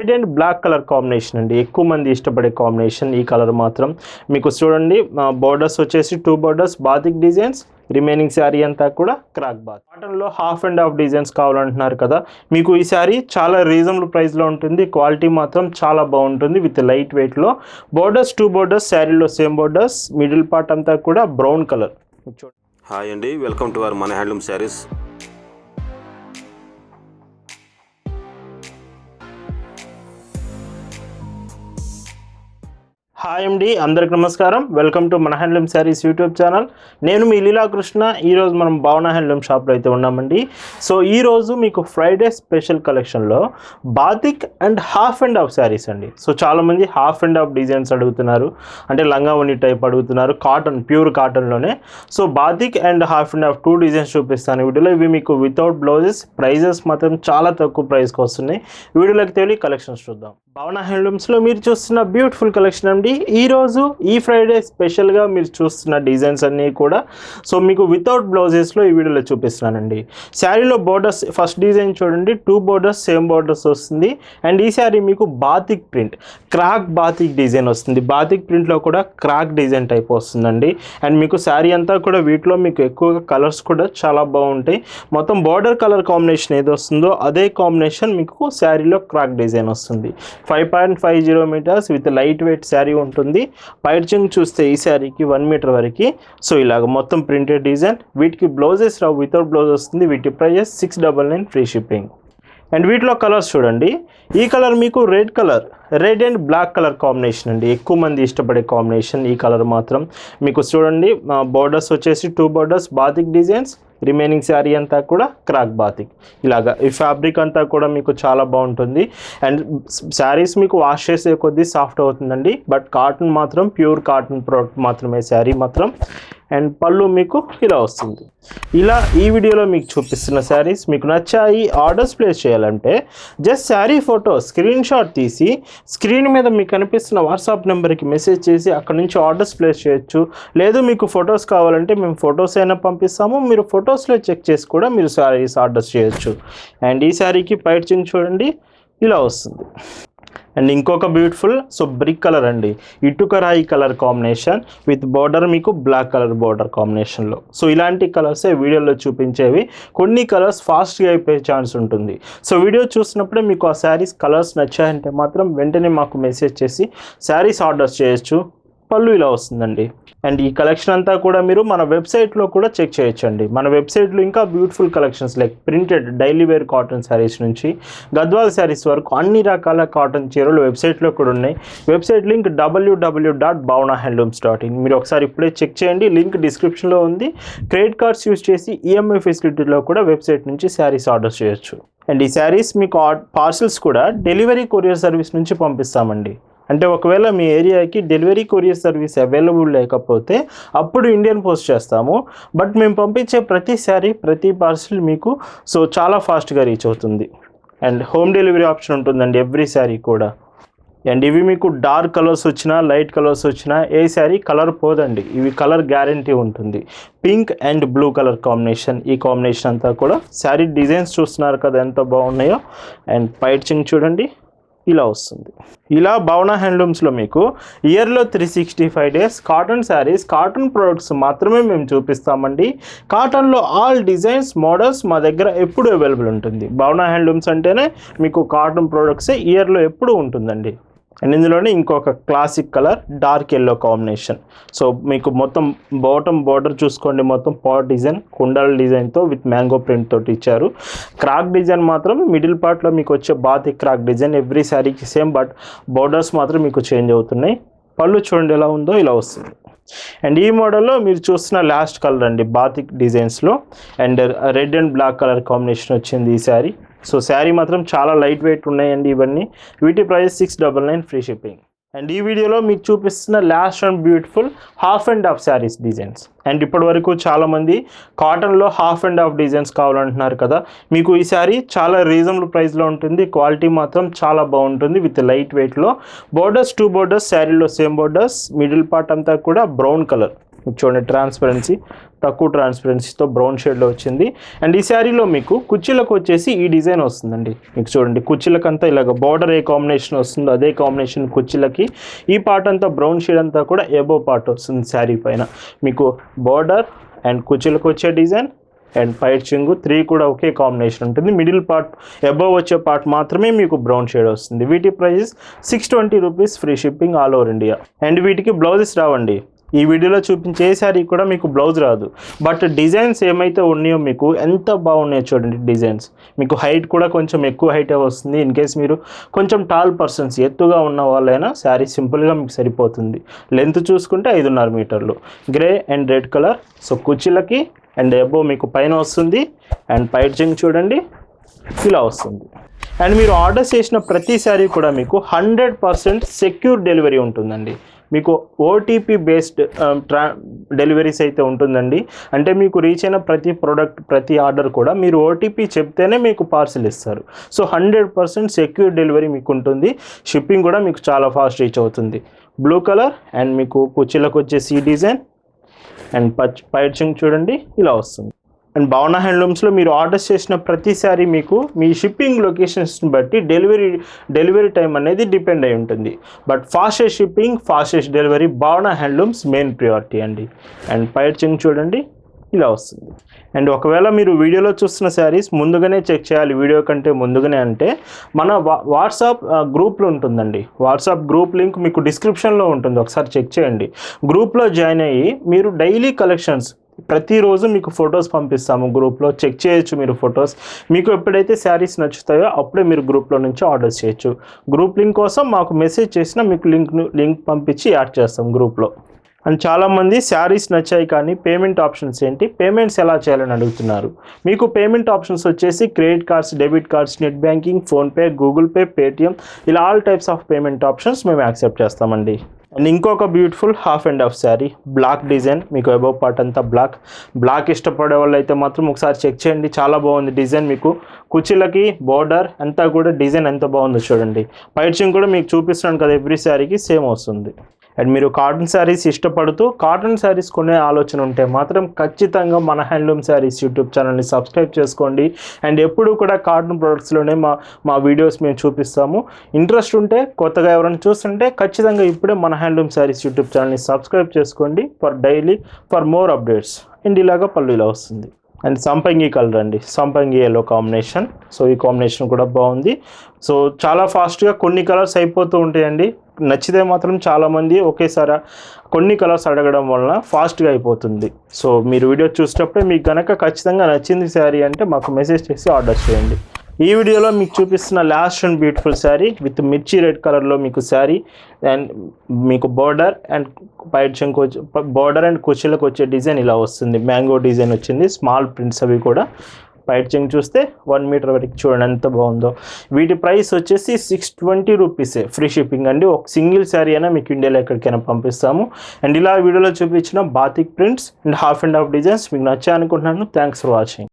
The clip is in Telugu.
Red and black colour combination అండి. ఎక్కువ మంది ఇష్టపడే కాంబినేషన్ ఈ కలర్ మాత్రం. మీకు చూడండి బోర్డర్స్ వచ్చేసి two borders batik designs remaining sari అంతా కూడా క్రాక్ బాత్ కాటన్లో హాఫ్ అండ్ హాఫ్ డిజైన్స్ కావాలంటున్నారు కదా. మీకు ఈ శారీ చాలా రీజనబుల్ ప్రైస్లో ఉంటుంది. క్వాలిటీ మాత్రం చాలా బాగుంటుంది విత్ లైట్ వెయిట్లో బోర్డర్స్ టూ బోర్డర్స్ శారీలో సేమ్ బోర్డర్స్ మిడిల్ పార్ట్ అంతా కూడా బ్రౌన్ కలర్ చూడండి హాయ్ అండి వెల్కమ్ టు అవర్ మన హ్యాండ్లూమ్ శారీస్ హాయ్ అండి అందరికి నమస్కారం. వెల్కమ్ టు మన హ్యాండ్లూమ్ శారీస్ యూట్యూబ్ ఛానల్ నేను మీ లీలాకృష్ణ ఈరోజు మనం భావన హ్యాండ్లూమ్ షాప్లో అయితే ఉన్నామండి సో ఈరోజు మీకు ఫ్రైడే స్పెషల్ కలెక్షన్లో batik and half and half saris అండి సో చాలామంది హాఫ్ అండ్ హాఫ్ డిజైన్స్ అడుగుతున్నారు. అంటే లంగా ఉన్ని టైప్ అడుగుతున్నారు. Cotton pure కాటన్లోనే so batik and half and half two designs చూపిస్తాను. ఈ వీడియోలో ఇవి మీకు వితౌట్ బ్లౌజెస్ ప్రైజెస్ మాత్రం చాలా తక్కువ ప్రైస్కి వస్తున్నాయి. వీడియోలోకి తెలియ కలెక్షన్స్ చూద్దాం. భవన హ్యాండ్లూమ్స్లో మీరు చూస్తున్న బ్యూటిఫుల్ కలెక్షన్ అండి. ఈరోజు ఈ ఫ్రైడే స్పెషల్గా మీరు చూస్తున్న డిజైన్స్ అన్నీ కూడా. సో మీకు వితౌట్ బ్లౌజెస్లో ఈ వీడియోలో చూపిస్తున్నానండి. శారీలో బోర్డర్స్ ఫస్ట్ డిజైన్ చూడండి. టూ బోర్డర్స్ సేమ్ బోర్డర్స్ వస్తుంది. అండ్ ఈ శారీ మీకు batik print crack batik design వస్తుంది. బాతిక్ ప్రింట్లో కూడా క్రాక్ డిజైన్ టైప్ వస్తుందండి. అండ్ మీకు శారీ అంతా కూడా వీటిలో మీకు ఎక్కువగా కలర్స్ కూడా చాలా బాగుంటాయి. మొత్తం బార్డర్ కలర్ కాంబినేషన్ ఏది వస్తుందో అదే కాంబినేషన్ మీకు శారీలో క్రాక్ డిజైన్ వస్తుంది. Five point five zero metres with light weight sari ఉంటుంది. పైర్చింగ్ చూస్తే ఈ శారీకి వన్ మీటర్ వరకు. సో ఇలాగ మొత్తం ప్రింటెడ్ డిజైన్. వీటికి బ్లౌజెస్ రావు వితౌట్ బ్లౌజ్ వస్తుంది. వీటి prices six double nine free shipping. And వీటిలో కలర్స్ చూడండి. ఈ కలర్ మీకు red colour red and black colour combination అండి. ఎక్కువ మంది ఇష్టపడే కాంబినేషన్ ఈ కలర్ మాత్రం. మీకు చూడండి బోర్డర్స్ వచ్చేసి two borders batik designs remaining sari అంతా కూడా క్రాక్ బాతిక్ ఇలాగా ఈ ఫ్యాబ్రిక్ అంతా కూడా మీకు చాలా బాగుంటుంది. అండ్ శారీస్ మీకు వాష్ చేసే కొద్దీ సాఫ్ట్ అవుతుందండి. బట్ కాటన్ మాత్రం ప్యూర్ కాటన్ ప్రోడక్ట్ మాత్రమే. శారీ మాత్రం అండ్ పళ్ళు మీకు ఇలా వస్తుంది. ఇలా ఈ వీడియోలో మీకు చూపిస్తున్న శారీస్ మీకు నచ్చాయి ఆర్డర్స్ ప్లేస్ చేయాలంటే just sari photo screen shot తీసి స్క్రీన్ మీద మీకు కనిపిస్తున్న వాట్సాప్ నెంబర్కి మెసేజ్ చేసి అక్కడ నుంచి ఆర్డర్స్ ప్లేస్ చేయొచ్చు. లేదు మీకు ఫొటోస్ కావాలంటే మేము ఫొటోస్ అయినా పంపిస్తాము. మీరు ఫొటోస్లో చెక్ చేసి కూడా మీరు శారీస్ ఆర్డర్స్ చేయొచ్చు. అండ్ ఈ శారీకి పైట్ చూడండి ఇలా వస్తుంది. అండ్ ఇంకొక బ్యూటిఫుల్ సో బ్రిక్ కలర్ అండి. ఇటుక రాయి కలర్ కాంబినేషన్ విత్ బార్డర్ మీకు బ్లాక్ కలర్ బార్డర్ కాంబినేషన్లో. సో ఇలాంటి కలర్సే వీడియోలో చూపించేవి. కొన్ని కలర్స్ ఫాస్ట్గా అయిపోయే ఛాన్స్ ఉంటుంది. సో వీడియో చూసినప్పుడే మీకు ఆ శారీస్ కలర్స్ నచ్చాయంటే మాత్రం వెంటనే మాకు మెసేజ్ చేసి శారీస్ ఆర్డర్స్ చేయొచ్చు. పళ్ళు ఇలా వస్తుందండి. అండ్ ఈ కలెక్షన్ అంతా కూడా మీరు మన వెబ్సైట్లో కూడా చెక్ చేయొచ్చండి. మన వెబ్సైట్లో ఇంకా beautiful collections like printed daily wear cotton saris నుంచి గద్వాల్ శారీస్ వరకు అన్ని రకాల కాటన్ చీరలు వెబ్సైట్లో కూడా ఉన్నాయి. Website link WWW dot Bhavana handlooms dot in మీరు ఒకసారి ఇప్పుడే చెక్ చేయండి. లింక్ డిస్క్రిప్షన్లో ఉంది. క్రెడిట్ కార్డ్స్ యూస్ చేసి ఈఎంఐ ఫెసిలిటీలో కూడా వెబ్సైట్ నుంచి శారీస్ ఆర్డర్ చేయొచ్చు. అండ్ ఈ శారీస్ మీకు పార్సిల్స్ కూడా డెలివరీ కొరియర్ సర్వీస్ నుంచి పంపిస్తామండి. అంటే ఒకవేళ మీ ఏరియాకి డెలివరీ కొరియర్ సర్వీస్ అవైలబుల్ లేకపోతే అప్పుడు ఇండియన్ పోస్ట్ చేస్తాము. బట్ మేము పంపించే ప్రతి ప్రతి పార్సిల్ మీకు సో చాలా ఫాస్ట్గా రీచ్ అవుతుంది. అండ్ హోమ్ డెలివరీ ఆప్షన్ ఉంటుందండి ఎవ్రీ శారీ కూడా. అండ్ ఇవి మీకు డార్క్ కలర్స్ వచ్చినా లైట్ కలర్స్ వచ్చినా ఏ శారీ కలర్ పోదండి. ఇవి కలర్ గ్యారంటీ ఉంటుంది. Pink and blue colour combination. ఈ కాంబినేషన్ అంతా కూడా శారీ డిజైన్స్ చూస్తున్నారు కదా ఎంత బాగున్నాయో. అండ్ పైచింగ్ చూడండి. ఇలా వస్తుంది. ఇలా భవన హ్యాండ్లూమ్స్లో మీకు ఇయర్లో three sixty five days cotton saris cotton products మాత్రమే మేము చూపిస్తామండి. కాటన్లో ఆల్ డిజైన్స్ మోడల్స్ మా దగ్గర ఎప్పుడు అవైలబుల్ ఉంటుంది. భవన హ్యాండ్లూమ్స్ అంటేనే మీకు కాటన్ ప్రొడక్ట్సే ఇయర్లో ఎప్పుడు ఉంటుందండి. అండ్ ఇందులోనే ఇంకొక classic colour dark yellow combination so మీకు మొత్తం బాటమ్ బార్డర్ చూసుకోండి మొత్తం పాట్ డిజైన్ కుండల డిజైన్తో విత్ మ్యాంగో ప్రింట్ తోటి ఇచ్చారు. క్రాక్ డిజైన్ మాత్రం మిడిల్ పార్ట్లో మీకు వచ్చే బాతి క్రాక్ డిజైన్ ఎవ్రీ శారీకి సేమ్ బట్ బార్డర్స్ మాత్రం మీకు చేంజ్ అవుతున్నాయి. పళ్ళు చూడండి ఎలా ఉందో ఇలా వస్తుంది. అండ్ ఈ మోడల్లో మీరు చూస్తున్న లాస్ట్ కలర్ అండి batik డిజైన్స్లో and red and black colour combination వచ్చింది ఈ శారీ సో శారీ మాత్రం చాలా లైట్ వెయిట్ ఉన్నాయండి ఇవన్నీ. వీటి price six double nine free shipping and ఈ వీడియోలో మీకు చూపిస్తున్న last and beautiful half and half saris designs and ఇప్పటి వరకు చాలామంది కాటన్లో హాఫ్ అండ్ హాఫ్ డిజైన్స్ కావాలంటున్నారు కదా. మీకు ఈ శారీ చాలా రీజనబుల్ ప్రైస్లో ఉంటుంది. క్వాలిటీ మాత్రం చాలా బాగుంటుంది విత్ లైట్ వెయిట్లో బోర్డర్స్ టూ బోర్డర్స్ శారీలో సేమ్ బోర్డర్స్ మిడిల్ పార్ట్ అంతా కూడా బ్రౌన్ కలర్ చూడండి ట్రాన్స్పరెన్సీ తక్కువ ట్రాన్స్పరెన్సీతో బ్రౌన్ షేడ్లో వచ్చింది. అండ్ ఈ శారీలో మీకు కుర్చీలకు వచ్చేసి ఈ డిజైన్ వస్తుందండి. మీకు చూడండి కుర్చీలకంతా ఇలాగ బార్డర్ ఏ కాంబినేషన్ వస్తుందో అదే కాంబినేషన్ కుర్చీలకి ఈ పార్ట్ అంతా బ్రౌన్ షేడ్ అంతా కూడా ఎబో పార్ట్ వస్తుంది శారీ పైన. మీకు బార్డర్ అండ్ కుర్చీలకు వచ్చే డిజైన్ అండ్ పైట్ చింగు త్రీ కూడా ఒకే కాంబినేషన్ ఉంటుంది. మిడిల్ పార్ట్ అబవ్ వచ్చే పార్ట్ మాత్రమే మీకు బ్రౌన్ షేడ్ వస్తుంది. వీటి prices six twenty rupees free shipping all over India and వీటికి బ్లౌజెస్ రావండి. ఈ వీడియోలో చూపించే శారీ కూడా మీకు బ్లౌజ్ రాదు. బట్ డిజైన్స్ ఏమైతే ఉన్నాయో మీకు ఎంత బాగున్నాయో చూడండి డిజైన్స్. మీకు హైట్ కూడా కొంచెం ఎక్కువ హైటే వస్తుంది. ఇన్ కేస్ మీరు కొంచెం టాల్ పర్సన్స్ ఎత్తుగా ఉన్న వాళ్ళైనా శారీ సింపుల్గా మీకు సరిపోతుంది. లెంత్ చూసుకుంటే ఐదున్నర మీటర్లు. Grey and red colour. So కుర్చీలకి and above మీకు పైన వస్తుంది. అండ్ పైట్ జంగ్ చూడండి ఇలా వస్తుంది. అండ్ మీరు ఆర్డర్ చేసిన ప్రతి శారీ కూడా మీకు హండ్రెడ్ పర్సెంట్ సెక్యూర్ డెలివరీ ఉంటుందండి. మీకు ఓటీపీ బేస్డ్ ట్రా డెలివరీస్ అయితే ఉంటుందండి. అంటే మీకు రీచ్ అయిన ప్రతి ప్రోడక్ట్ ప్రతి ఆర్డర్ కూడా మీరు ఓటీపీ చెప్తేనే మీకు పార్సిల్ ఇస్తారు. So hundred percent secure delivery మీకు ఉంటుంది షిప్పింగ్ కూడా మీకు చాలా ఫాస్ట్ రీచ్ అవుతుంది. బ్లూ కలర్ అండ్ మీకు కుర్చీలకు వచ్చే సీ డిజైన్ అండ్ పచ్ పైచింగ్ చూడండి ఇలా వస్తుంది. అండ్ భావన హ్యాండ్లూమ్స్లో మీరు ఆర్డర్స్ చేసిన ప్రతిసారి మీకు మీ షిప్పింగ్ లొకేషన్స్ని బట్టి డెలివరీ డెలివరీ టైం అనేది డిపెండ్ అయి ఉంటుంది. But fastest shipping fastest delivery Bhavana handlooms main priority అండి. అండ్ పైర్చింగ్ చూడండి ఇలా వస్తుంది. అండ్ ఒకవేళ మీరు వీడియోలో చూస్తున్న శారీస్ ముందుగానే చెక్ చేయాలి వీడియో కంటే ముందుగానే అంటే మన వా- వాట్సాప్ గ్రూప్లో ఉంటుందండి. వాట్సాప్ గ్రూప్ లింక్ మీకు డిస్క్రిప్షన్లో ఉంటుంది ఒకసారి చెక్ చేయండి. గ్రూప్లో జాయిన్ అయ్యి మీరు డైలీ కలెక్షన్స్ ప్రతిరోజు మీకు ఫొటోస్ పంపిస్తాము గ్రూప్లో. చెక్ చేయొచ్చు మీరు ఫొటోస్. మీకు ఎప్పుడైతే శారీస్ నచ్చుతాయో అప్పుడే మీరు గ్రూప్లో నుంచి ఆర్డర్ చేయొచ్చు. గ్రూప్ లింక్ కోసం మాకు మెసేజ్ చేసినా మీకు లింక్ లింక్ పంపించి యాడ్ చేస్తాం గ్రూప్లో. అండ్ చాలామంది శారీస్ నచ్చాయి కానీ పేమెంట్ ఆప్షన్స్ ఏంటి? పేమెంట్స్ ఎలా చేయాలని అడుగుతున్నారు. మీకు పేమెంట్ ఆప్షన్స్ వచ్చేసి credit cards debit cards net banking PhonePe Google Pay Paytm ఇలా all types of payment options మేము యాక్సెప్ట్ చేస్తామండి. అండ్ ఇంకొక beautiful half and half sari black design మీకు అబౌవ్ పార్ట్ అంతా బ్లాక్ బ్లాక్ ఇష్టపడే వాళ్ళు అయితే మాత్రం ఒకసారి చెక్ చేయండి. చాలా బాగుంది డిజైన్ మీకు. కుర్చీలకి బోర్డర్ అంతా కూడా డిజైన్ ఎంత బాగుందో చూడండి. పైచింగ్ కూడా మీకు చూపిస్తున్నాను కదా ఎవ్రీ శారీకి సేమ్ వస్తుంది. అండ్ మీరు కాటన్ శారీస్ ఇష్టపడుతూ కాటన్ శారీస్ కొనే ఆలోచన ఉంటే మాత్రం ఖచ్చితంగా మన హ్యాండ్లూమ్ శారీస్ యూట్యూబ్ ఛానల్ని సబ్స్క్రైబ్ చేసుకోండి. అండ్ ఎప్పుడు కూడా కాటన్ ప్రొడక్ట్స్లోనే మా మా వీడియోస్ మేము చూపిస్తాము. ఇంట్రెస్ట్ ఉంటే కొత్తగా ఎవరైనా చూస్తుంటే ఖచ్చితంగా ఇప్పుడే మన హ్యాండ్లూమ్ శారీస్ యూట్యూబ్ ఛానల్ని సబ్స్క్రైబ్ చేసుకోండి for daily for more updates and ఇలాగా పళ్ళు ఇలా వస్తుంది. అండ్ సంపంగి కలర్ అండి. సంపంగి ఎల్లో కాంబినేషన్ సో ఈ కాంబినేషన్ కూడా బాగుంది. సో చాలా ఫాస్ట్గా కొన్ని కలర్స్ అయిపోతూ ఉంటాయండి. నచ్చితే మాత్రం చాలామంది ఒకేసారి కొన్ని కలర్స్ అడగడం వలన ఫాస్ట్గా అయిపోతుంది. సో మీరు వీడియో చూసేటప్పుడే మీకు కనుక ఖచ్చితంగా నచ్చింది శారీ అంటే మాకు మెసేజ్ చేసి ఆర్డర్ చేయండి. ఈ వీడియోలో మీకు చూపిస్తున్న last and beautiful sari with మిర్చి రెడ్ కలర్లో మీకు శారీ అండ్ మీకు బార్డర్ అండ్ పైట్ చెంకు బార్డర్ అండ్ కుర్చీలకు వచ్చే డిజైన్ ఇలా వస్తుంది. మ్యాంగో డిజైన్ వచ్చింది. స్మాల్ ప్రింట్స్ అవి కూడా పైట్ చెంగ్ చూస్తే వన్ మీటర్ వరకు చూడండి ఎంత బాగుందో. వీటి ప్రైస్ వచ్చేసి సిక్స్ ట్వంటీ రూపీసే ఫ్రీ షిప్పింగ్ అండి. ఒక సింగిల్ శారీ అయినా మీకు ఇండియాలో ఎక్కడికైనా పంపిస్తాము. అండ్ ఇలా వీడియోలో చూపించిన batik prints and half and half designs మీకు నచ్చాయనుకుంటున్నాను. Thanks for watching